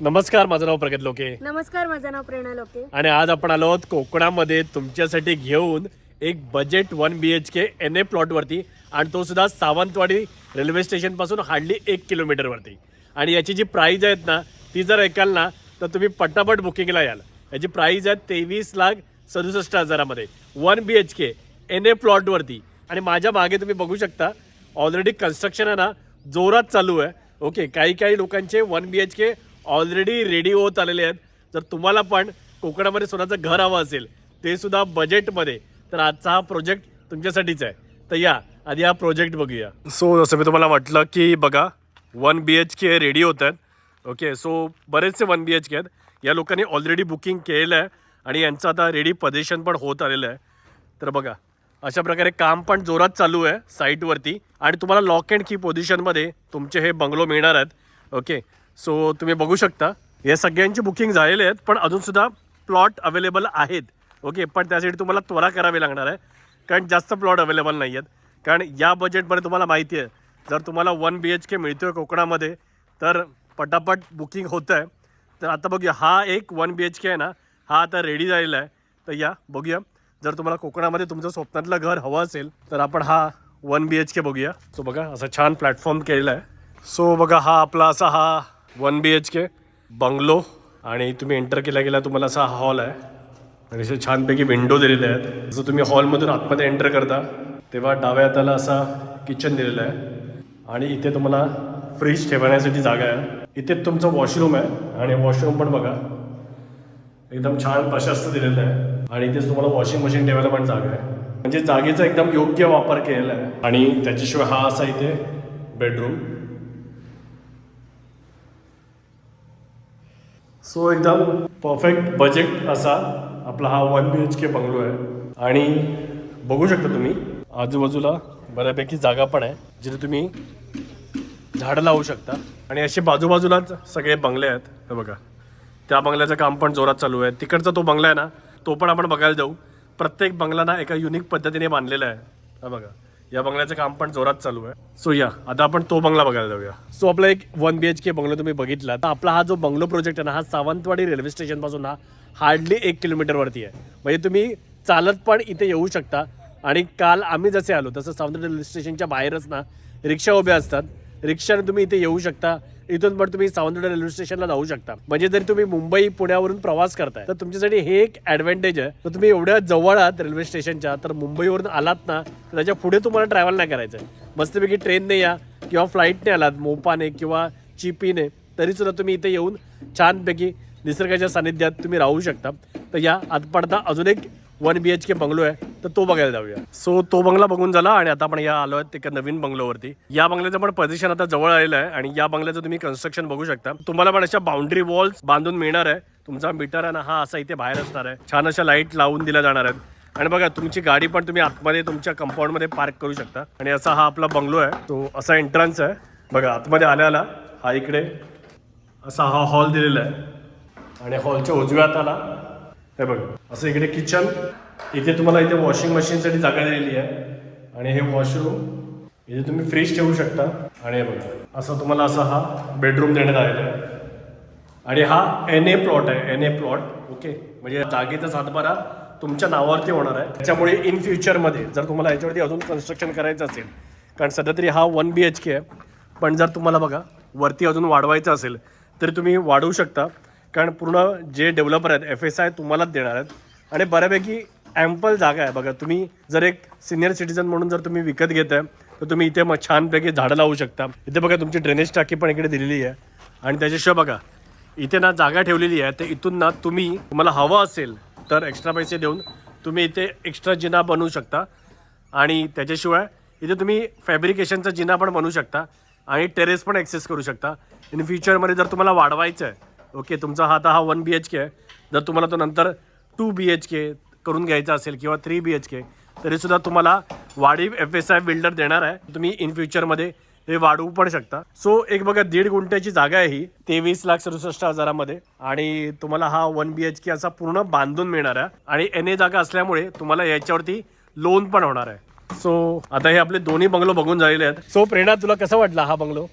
नमस्कार माझं नाव प्रगत लोके. नमस्कार माझं नाव प्रेरणा लोके. आणि आज आपण आलो आहोत कोकणामध्ये तुमच्यासाठी घेऊन एक budget one B H K N A प्लॉटवरती आणि तो सुद्धा सावंतवाडी रेल्वे स्टेशनपासून हार्डली एक किलोमीटरवरती आणि याची जी प्राईज आहेत ना ती जर ऐकाल ना तर तुम्ही पटापट बुकिंगला याल. याची प्राईज आहे तेवीस लाख सदुसष्ट हजारामध्ये. One B H K N A प्लॉटवरती आणि माझ्या मागे तुम्ही बघू शकता ऑलरेडी कन्स्ट्रक्शन आहे ना जोरात चालू आहे. ओके काही काही लोकांचे one B H K already ready होत आलेले आहेत. जर तुम्हाला पण कोकणामध्ये स्वतःचं घर हवं असेल ते सुद्धा बजेटमध्ये तर आजचा हा प्रोजेक्ट तुमच्यासाठीच आहे. तर या आधी हा प्रोजेक्ट बघूया. सो जसं मी तुम्हाला म्हटलं की बघा one B H K ready होत आहेत. ओके सो बरेचसे वन बी एच के आहेत. या लोकांनी ऑलरेडी बुकिंग केलेलं आहे आणि यांचं आता रेडी पजेशन पण होत आलेलं आहे. तर बघा अशा प्रकारे काम पण जोरात चालू आहे साईटवरती आणि तुम्हाला लॉक अँड की पोझिशनमध्ये तुमचे हे बंगलो मिळणार आहेत. ओके सो तुम्ही बघू शकता. या सगळ्यांची बुकिंग झालेले आहेत पण अजूनसुद्धा प्लॉट अवेलेबल आहेत. ओके पण त्यासाठी तुम्हाला त्वरा करावी लागणार आहे. कारण जास्त प्लॉट अवेलेबल नाही आहेत. कारण या बजेटमध्ये तुम्हाला माहिती आहे. जर तुम्हाला वन बी एच के मिळतो आहे कोकणामध्ये तर पटापट बुकिंग होतं आहे तर आता बघूया हा एक वन बी एच के आहे ना हा आता रेडी झालेला आहे. तर या बघूया. जर तुम्हाला कोकणामध्ये तुमचं स्वप्नातलं घर हवं असेल तर आपण हा वन बी एच के बघूया. सो बघा असा छान प्लॅटफॉर्म केलेला आहे. सो बघा हा आपला असा हा one B H K bungalow आणि तुम्ही एंटर केला गेला तुम्हाला असा हॉल आहे. आणि असे छानपैकी विंडो दिलेले आहेत. जसं तुम्ही हॉलमधून आतमध्ये एंटर करता तेव्हा डाव्या हाताला असा किचन दिलेला आहे. आणि इथे तुम्हाला फ्रीज ठेवण्यासाठी जागा आहे. इथे तुमचं वॉशरूम आहे. आणि वॉशरूम पण बघा. एकदम छान प्रशस्त दिलेलं आहे. आणि इथेच तुम्हाला वॉशिंग मशीन ठेवायला पण जागा आहे. म्हणजे जागेचा एकदम योग्य वापर केलेला आहे. आणि त्याच्याशिवाय हा असा इथे बेडरूम सो एकदम परफेक्ट बजेट असा आपला हा one B H K bungalow आहे. आणि बघू शकता तुम्ही आजूबाजूला बऱ्यापैकी जागा पण आहे जिथे तुम्ही झाडं लावू शकता. आणि असे बाजूबाजूलाच सगळे बंगले आहेत हे बघा. त्या बंगल्याचं काम पण जोरात चालू आहे. तिकडचा तो बंगला आहे ना तो पण आपण बघायला जाऊ. प्रत्येक बंगला ना एका युनिक पद्धतीने बांधलेला आहे हा बघा. या बंगल्याचं काम पण जोरात चालू आहे. सो या आता आपण तो बंगला बघायला जाऊया. सो आपला एक one B H K bungalow तुम्ही बघितला. तर आपला हा जो बंगलो प्रोजेक्ट आहे ना हा सावंतवाडी रेल्वे स्टेशनपासून हा हार्डली एक किलोमीटरवरती आहे. म्हणजे तुम्ही चालत पण इथे येऊ शकता. आणि काल आम्ही जसे आलो तसं सावंतवाडी रेल्वे स्टेशनच्या बाहेरच ना रिक्षा उभ्या असतात. रिक्षाने तुम्ही इथे येऊ शकता. इथून पण तुम्ही सावंतवाडी रेल्वे स्टेशनला जाऊ शकता. म्हणजे जरी तुम्ही मुंबई पुण्यावरून प्रवास करताय तर तुमच्यासाठी हे एक ऍडव्हान्टेज आहे. तर तुम्ही एवढ्या जवळ आहात रेल्वे स्टेशनच्या तर मुंबईवरून आलात ना तर त्याच्या पुढे तुम्हाला ट्रॅव्हल नाही करायचं मस्तपैकी ट्रेनने या किंवा फ्लाईटने आलात मोपाने किंवा चिपीने तरी सुद्धा तुम्ही इथे येऊन छानपैकी निसर्गाच्या सानिध्यात तुम्ही राहू शकता. तर या आत पडता अजून एक one B H K bungalow आहे. तर तो बघायला जाऊया. सो तो बंगला बघून झाला आणि आता आपण या आलो आहेत एका नवीन बंगलोवरती. या बंगल्याचं पण पोझिशन आता जवळ आलेलं आहे आणि या बंगल्याचं तुम्ही कन्स्ट्रक्शन बघू शकता. तुम्हाला पण अशा बाउंड्री वॉल्स बांधून मिळणार आहे. तुमचा मीटर आहे ना हा असा इथे बाहेर असणार आहे. छान अशा लाइट लावून दिल्या जाणार आहेत. आणि बघा तुमची गाडी पण तुम्ही आतमध्ये तुमच्या कंपाऊंडमध्ये पार्क करू शकता. आणि असा हा आपला बंगलो आहे. तो असा एंट्रन्स आहे. बघा आतमध्ये आल्या आला हा इकडे असा हा हॉल दिलेला आहे. आणि हॉलच्या उजव्यात आला. हे बघा असं इकडे किचन इथे तुम्हाला इथे वॉशिंग मशीनसाठी जागा दिलेली आहे. आणि हे वॉशरूम इथे तुम्ही फ्रीज ठेवू शकता. आणि हे बघा असं तुम्हाला असा हा बेडरूम देण्यात आलेला आहे. आणि हा एन ए प्लॉट आहे एन ए प्लॉट ओके म्हणजे जागेचा सातबारा तुमच्या नावावरती होणार आहे. त्याच्यामुळे इन फ्युचरमध्ये जर तुम्हाला याच्यावरती अजून कन्स्ट्रक्शन करायचं असेल कारण सध्या तरी हा वन बी एच के आहे पण जर तुम्हाला बघा वरती अजून वाढवायचं असेल तरी तुम्ही वाढवू शकता. कारण पूर्ण जे डेव्हलपर आहेत एफ एस आय तुम्हालाच देणार आहेत. आणि बऱ्यापैकी ॲम्पल जागा आहे. बघा तुम्ही जर एक सिनियर सिटीजन म्हणून जर तुम्ही विकत घेत आहे तर तुम्ही इथे मग छानपैकी झाडं लावू शकता. इथे बघा तुमची ड्रेनेज टाकी पण इकडे दिलेली आहे. आणि त्याच्याशिवाय बघा इथे ना जागा ठेवलेली आहे. तर इथून ना तुम्ही तुम्हाला हवं असेल तर एक्स्ट्रा पैसे देऊन तुम्ही इथे एक्स्ट्रा जिना बनवू शकता. आणि त्याच्याशिवाय इथे तुम्ही फॅब्रिकेशनचा जिना पण बनवू शकता. आणि टेरेस पण ॲक्सेस करू शकता. इन फ्युचरमध्ये जर तुम्हाला वाढवायचं आहे ओके तुमचा हा आता हा वन बी एच के आहे. जर तुम्हाला तो नंतर टू बी एच के करून घ्यायचा असेल किंवा थ्री बी एच के तरीसुद्धा तुम्हाला वाढीव एफ एस आय बिल्डर देणार आहे. तुम्ही इन फ्युचरमध्ये हे वाढवू पण शकता. सो एक बघा दीड गुंठ्याची जागा आहे ही तेवीस लाख सदुसष्ट हजारामध्ये. आणि तुम्हाला हा वन बी एच के असा पूर्ण बांधून मिळणार आहे. आणि एन ए जागा असल्यामुळे तुम्हाला याच्यावरती लोन पण होणार आहे. सो आता हे आपले दोन्ही बंगलो बघून झालेले आहेत. सो प्रेरणा तुला कसा वाटला हा बंगलो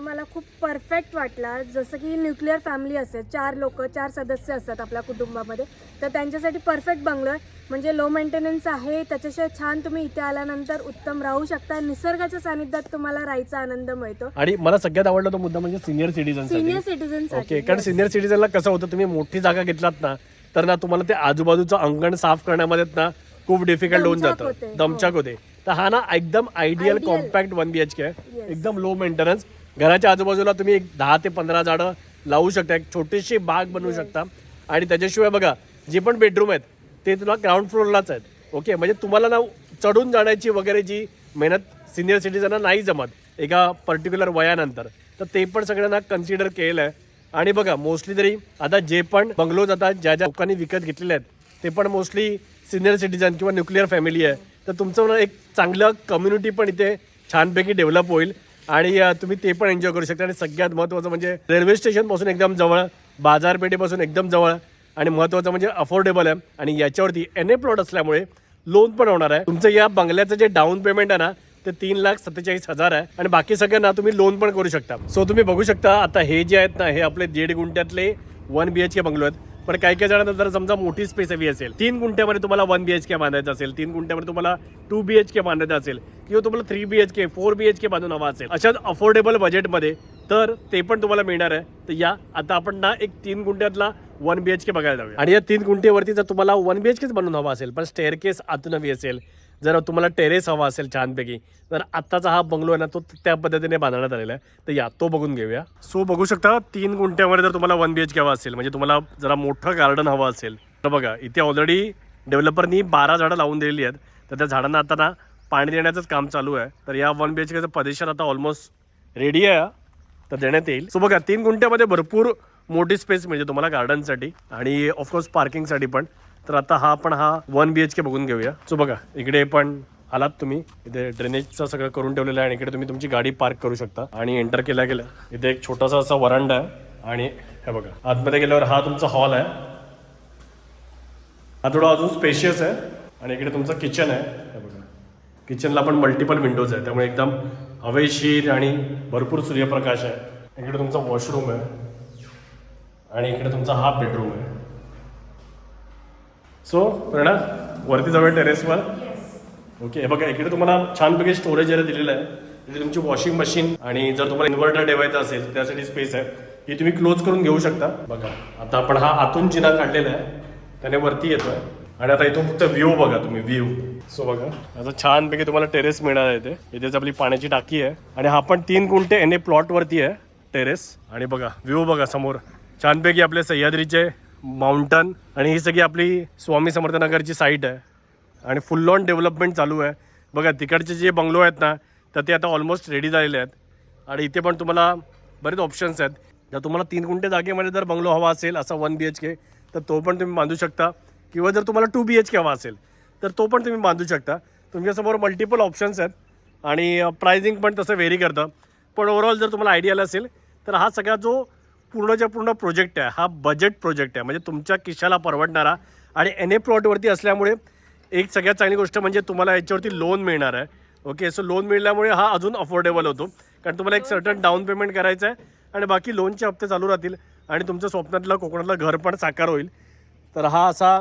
मला खूप परफेक्ट वाटला. जसं की न्यूक्लिअर फॅमिली असेल चार लोक चार सदस्य असतात आपल्या कुटुंबामध्ये. तर त्यांच्यासाठी परफेक्ट बंगलो. आहे म्हणजे लो मेंटेनन्स आहे त्याच्याशिवाय छान तुम्ही इथे आल्यानंतर उत्तम राहू शकता. निसर्गाच्या सानिध्यात तुम्हाला राहायचा आनंद मिळतो. आणि मला सगळ्यात आवडला तो मुद्दा म्हणजे senior citizen senior citizen okay कारण सिनियर सिटीजनला कसं होतं तुम्ही मोठी जागा घेतलात ना तर ना तुम्हाला ते आजूबाजूचं अंगण साफ करण्यामध्ये ना खूप डिफिकल्ट होऊन जातं. होते, दमचाक होते. तर हा ना एकदम ideal. Compact one B H K. एकदम लो मेंटेनन्स घराच्या आजूबाजूला तुम्ही एक दहा ते पंधरा झाडं लावू शकता एक छोटीशी बाग बनवू शकता. आणि त्याच्याशिवाय बघा जे पण बेडरूम आहेत ते तुला ग्राउंड फ्लोअरलाच आहेत. ओके म्हणजे तुम्हाला ना चढून जाण्याची वगैरे जी मेहनत सिनियर सिटीजनना नाही जमत एका पर्टिक्युलर वयानंतर. तर ते पण सगळ्यांना कन्सिडर केलं आहे आणि बघा मोस्टली तरी आता जे पण बंगलोज आता ज्या ज्या लोकांनी विकत घेतलेले आहेत ते पण मोस्टली सिनियर सिटीजन किंवा न्यूक्लिअर फॅमिली आहे. तर तुमचं एक चांगलं कम्युनिटी पण इथे छानपैकी डेव्हलप होईल. आणि तुम्ही ते पण एन्जॉय करू शकता. आणि सगळ्यात महत्त्वाचं म्हणजे रेल्वे स्टेशनपासून एकदम जवळ बाजारपेठेपासून एकदम जवळ आणि महत्त्वाचं म्हणजे अफोर्डेबल आहे. आणि याच्यावरती एन ए प्लॉट असल्यामुळे लोन पण होणार आहे. तुमचं या बंगल्याचं जे डाऊन पेमेंट आहे ना ते तीन लाख सत्तेचाळीस हजार आहे. आणि बाकी सगळ्यांना तुम्ही लोन पण करू शकता. सो तुम्ही बघू शकता आता हे जे आहेत ना हे आपले दीड गुंठ्यातले one B H K bungalow आहेत. पण काही काही जणांना जर समजा मोठी स्पेस हवी असेल तीन गुंठ्यामध्ये तुम्हाला वन बी एच के बांधायचं असेल तीन गुंठ्यामध्ये तुम्हाला टू बी एच के बांधायचं असेल किंवा तुम्हाला three B H K four B H K बांधून हवा असेल अशाच अफोर्डेबल बजेटमध्ये तर ते पण तुम्हाला मिळणार आहे. तर या आता आपण ना एक तीन गुंठ्यातला वन बी एच के बघायला जाऊया. आणि या तीन गुंठेवरती जर तुम्हाला वन बी एच केच बनवून हवा असेल पण स्टेअर केस आतून हवी असेल जर तुम्हाला टेरेस हवा असेल छानपैकी तर आत्ताचा हा बंगलो आहे ना तो त्या पद्धतीने बांधण्यात आलेला आहे. तर या तो बघून घेऊया. सो बघू शकता तीन गुंठ्यामध्ये जर तुम्हाला वन बी एच के हवा असेल म्हणजे तुम्हाला जरा मोठं गार्डन हवं असेल तर बघा इथे ऑलरेडी डेव्हलपरनी बारा झाडं लावून दिलेली आहेत. तर त्या झाडांना आता ना पाणी देण्याचंच काम चालू आहे. तर या वन बी एच केचं पदेशन आता ऑलमोस्ट रेडी आहे. तर देण्यात येईल. सो बघा तीन गुंठ्यामध्ये भरपूर मोठी स्पेस मिळते तुम्हाला गार्डनसाठी आणि ऑफकोर्स पार्किंगसाठी पण. तर आता हा आपण हा वन बी एच के बघून घेऊया. सो बघा इकडे पण आलात तुम्ही. इथे ड्रेनेजचं सगळं करून ठेवलेलं आहे आणि इकडे तुम्ही तुमची गाडी पार्क करू शकता. आणि एंटर केल्या गेलं इथे एक छोटासा असा वरांडा आहे. आणि हे बघा आतमध्ये गेल्यावर हा तुमचा हॉल आहे. हा थोडा अजून स्पेशियस आहे. आणि इकडे तुमचं किचन आहे. हे बघा. किचनला पण मल्टिपल विंडोज आहे त्यामुळे एकदम हवेशीर आणि भरपूर सूर्यप्रकाश आहे. इकडे तुमचा वॉशरूम आहे. आणि इकडे तुमचा हा बेडरूम आहे. सो प्रणा वरती जाऊया टेरेसवर ओके हे बघा इकडे तुम्हाला छानपैकी स्टोरेज एरिया दिलेलं आहे. इथे तुमची वॉशिंग मशीन आणि जर तुम्हाला इन्व्हर्टर ठेवायचं असेल त्यासाठी स्पेस आहे. ही तुम्ही क्लोज करून घेऊ शकता. बघा आता आपण हा आतून जिना काढलेला आहे. त्याने वरती येतोय. आणि आता इथून फक्त व्ह्यू बघा तुम्ही व्ह्यू सो बघा आता छानपैकी तुम्हाला टेरेस मिळणार आहे इथे. इथेच आपली पाण्याची टाकी आहे. आणि हा पण तीन गुंठे एन ए प्लॉटवरती आहे टेरेस आणि बघा व्ह्यू बघा समोर. छानपैकी आपले सह्याद्रीचे माउंटन आणि ही सगळी आपली स्वामी समर्थनगरची साईट आहे. आणि फुल ऑन डेव्हलपमेंट चालू आहे. बघा तिकडचे जे बंगलो आहेत ना तर ते आता ऑलमोस्ट रेडी झालेले आहेत. आणि इथे पण तुम्हाला बरेच ऑप्शन्स आहेत. जर तुम्हाला तीन गुंठे जागेमध्ये जर बंगलो हवा असेल असा वन बी एच के तर तो पण तुम्ही बांधू शकता. किंवा जर तुम्हाला टू बी एच के हवा असेल तर तो पण तुम्ही बांधू शकता. तुमच्यासमोर मल्टिपल ऑप्शन्स आहेत. आणि प्रायझिंग पण तसं व्हेरी करतं. पण ओव्हरऑल जर तुम्हाला आयडिया आला असेल तर हा सगळा जो पूर्णच्या पूर्ण प्रोजेक्ट आहे. हा बजेट प्रोजेक्ट आहे. म्हणजे तुमच्या खिशाला परवडणारा आणि एन ए प्लॉटवरती असल्यामुळे एक सगळ्यात चांगली गोष्ट म्हणजे तुम्हाला याच्यावरती लोन मिळणार आहे. ओके सो लोन मिळाल्यामुळे हा अजून अफोर्डेबल होतो. कारण तुम्हाला एक सर्टन डाऊन पेमेंट करायचं आहे आणि बाकी लोनचे हप्ते चालू राहतील आणि तुमचं स्वप्नातलं कोकणातलं घर पण साकार होईल. तर हा असा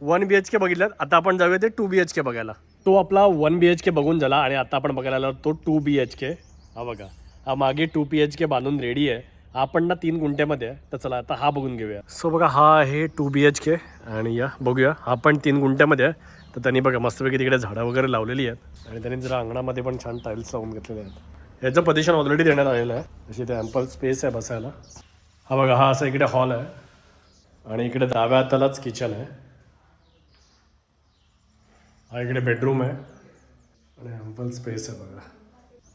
वन बी एच के बघितलात आता आपण जाऊया ते टू बी एच के बघायला. तो आपला वन बी एच के बघून झाला आणि आता आपण बघायला आलो तो टू बी एच के हा बघा. हा मागे टू बी एच के बांधून रेडी आहे. आपण ना तीन गुंठ्यामध्ये आहे. तर चला आता हा बघून घेऊया. सो बघा हा आहे टू बी एच के आणि या बघूया. हा पण तीन गुंठ्यामध्ये आहे. तर त्यांनी बघा मस्तपैकी तिकडे झाडं वगैरे लावलेली आहेत. आणि त्यांनी जरा अंगणामध्ये पण छान टाईल्स लावून घेतलेले आहेत. याचं पोझिशन ऑलरेडी देण्यात आलेलं आहे. अशी ते ॲम्पल स्पेस आहे बसायला. हा बघा हा असा इकडे हॉल आहे. आणि इकडे डाव्या हातालाच किचन आहे. हा इकडे बेडरूम आहे. आणि ॲम्पल स्पेस आहे बघा.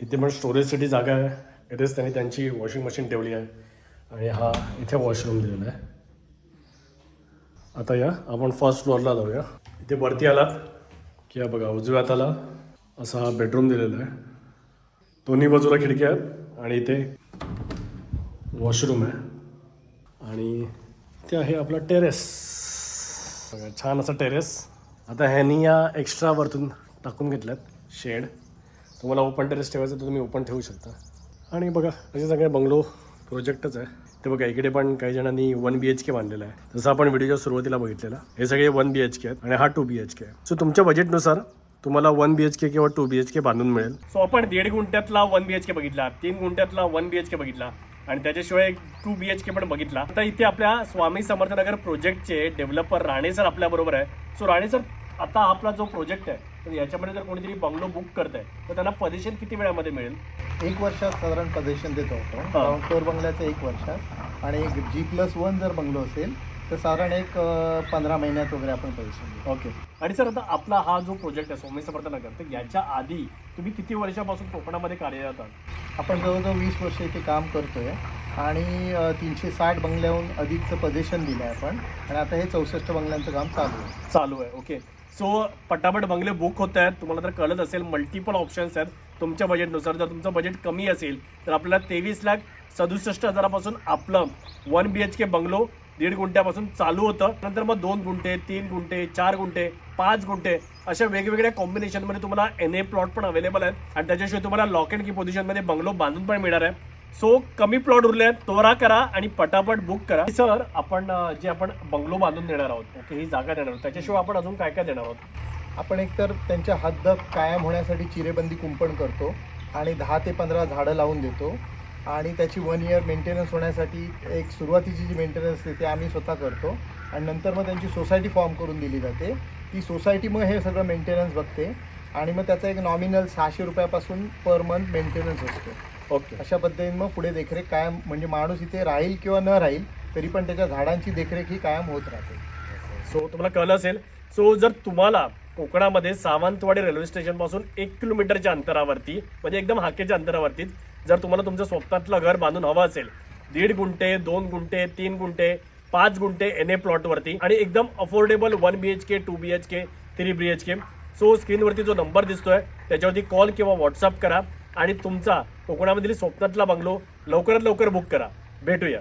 इथे पण स्टोरेजसाठी जागा आहे. इथेच त्यांनी त्यांची वॉशिंग मशीन ठेवली आहे. आणि हा इथे वॉशरूम दिलेला आहे. आता या आपण फर्स्ट फ्लोअरला जाऊया. इथे वरती आलात. की हा बघा उजव्यात आला. असा हा बेडरूम दिलेला आहे. दोन्ही बाजूला खिडक्या आहेत. आणि इथे वॉशरूम आहे. आणि इथे आहे आपला टेरेस बघा छान असा टेरेस आता ह्यांनी या एक्स्ट्रा वरतून टाकून घेतल्यात शेड तुम्हाला ओपन टेरेस ठेवायचं तर तुम्ही ओपन ठेवू शकता. आणि बघा असे सगळे बंगलो प्रोजेक्टच आहे. ते बघा इकडे पण काही जणांनी वन बी एच के बांधलेला आहे. जसं आपण व्हिडिओच्या सुरुवातीला बघितलेला. हे सगळे वन बी एच के आहेत आणि हा टू बी एच के आहे. सो तुमच्या बजेटनुसार तुम्हाला वन बी एच के किंवा टू बी एच के बांधून मिळेल. सो आपण दीड गुंठ्यातला वन बी एच के बघितला तीन गुंठ्यातला वन बी एच के बघितला आणि त्याच्याशिवाय टू बी एच के पण बघितला. आता इथे आपल्या स्वामी समर्थनगर प्रोजेक्टचे डेव्हलपर राणे सर आपल्या बरोबर आहे. सो राणे सर आता आपला जो प्रोजेक्ट आहे तर याच्यामध्ये जर कोणीतरी बंगलो बुक करत आहे तर त्यांना पजेशन किती वेळामध्ये मिळेल? एक वर्षात साधारण पजेशन देतो आपण. ग्राउंड फ्लोअर बंगल्याचं एक वर्षात. आणि एक जी प्लस वन जर बंगलो असेल तर साधारण एक पंधरा महिन्यात वगैरे आपण पजेशन देतो. ओके आणि सर आता आपला हा जो प्रोजेक्ट आहे स्वामी समर्थ नगर तर याच्या आधी तुम्ही किती वर्षापासून कोकणामध्ये कार्यरत आहात? आपण जवळजवळ वीस वर्ष इथे काम करतोय. आणि तीनशे साठ बंगल्याहून अधिकचं पजेशन दिलं आहे आपण. आणि आता हे चौसष्ट बंगल्यांचं काम चालू आहे. चालू आहे. ओके सो पटापट बंगले बुक होत आहेत. तुम्हाला तर कळत असेल मल्टिपल ऑप्शन्स आहेत. तुमच्या बजेटनुसार जर तुमचं बजेट कमी असेल तर आपल्याला तेवीस लाख सदुसष्ट हजारापासून आपलं one B H K bungalow दीड गुंठ्यापासून चालू होतं. नंतर मग दोन गुंठे तीन गुंठे चार गुंठे पाच गुंठे अशा वेगवेगळ्या कॉम्बिनेशनमध्ये तुम्हाला एन ए प्लॉट पण अवेलेबल आहेत. आणि त्याच्याशिवाय तुम्हाला लॉक अँड की पोझिशनमध्ये बंगलो बांधून पण मिळणार आहे. सो कमी प्लॉट उरले आहेत तोरा करा आणि पटापट बुक करा. सर आपण जे आपण बंगलो बांधून देणार आहोत ओके ही जागा देणार आहोत. त्याच्याशिवाय आपण अजून काय काय देणार आहोत? आपण एकतर त्यांच्या हद्द कायम होण्यासाठी चिरेबंदी कुंपण करतो आणि दहा ते पंधरा झाडं लावून देतो. आणि त्याची वन इयर मेंटेनन्स होण्यासाठी एक सुरुवातीची जी मेंटेनन्स असते ते आम्ही स्वतः करतो. आणि नंतर मग त्यांची सोसायटी फॉर्म करून दिली जाते. ती सोसायटी मग हे सगळं मेंटेनन्स बघते. आणि मग त्याचा एक नॉमिनल सहाशे रुपयापासून पर मंथ मेंटेनन्स असतो. ओके. अशा पद्धतीने मग पुढे देखरेख कायम म्हणजे माणूस इथे राहील किंवा न राहील तरी पण त्याच्या झाडांची देखरेख ही कायम होत राहते. सो तुम्हाला कळलं असेल? सो जर तुम्हाला कोकणामध्ये सावंतवाडी रेल्वे स्टेशनपासून एक किलोमीटरच्या अंतरावरती म्हणजे एकदम हाकेच्या अंतरावरतीच जर तुम्हाला तुमचं स्वप्नातलं घर बांधून हवं असेल दीड गुंठे दोन गुंठे तीन गुंठे पाच गुंठे एन ए प्लॉटवरती आणि एकदम affordable one B H K two B H K three B H K so स्क्रीनवरती जो नंबर दिसतोय त्याच्यावरती कॉल किंवा व्हॉट्सअप करा. आणि तुमचा कोकणामधील स्वप्नातला बंगलो लवकरात लवकर बुक करा. भेटूया.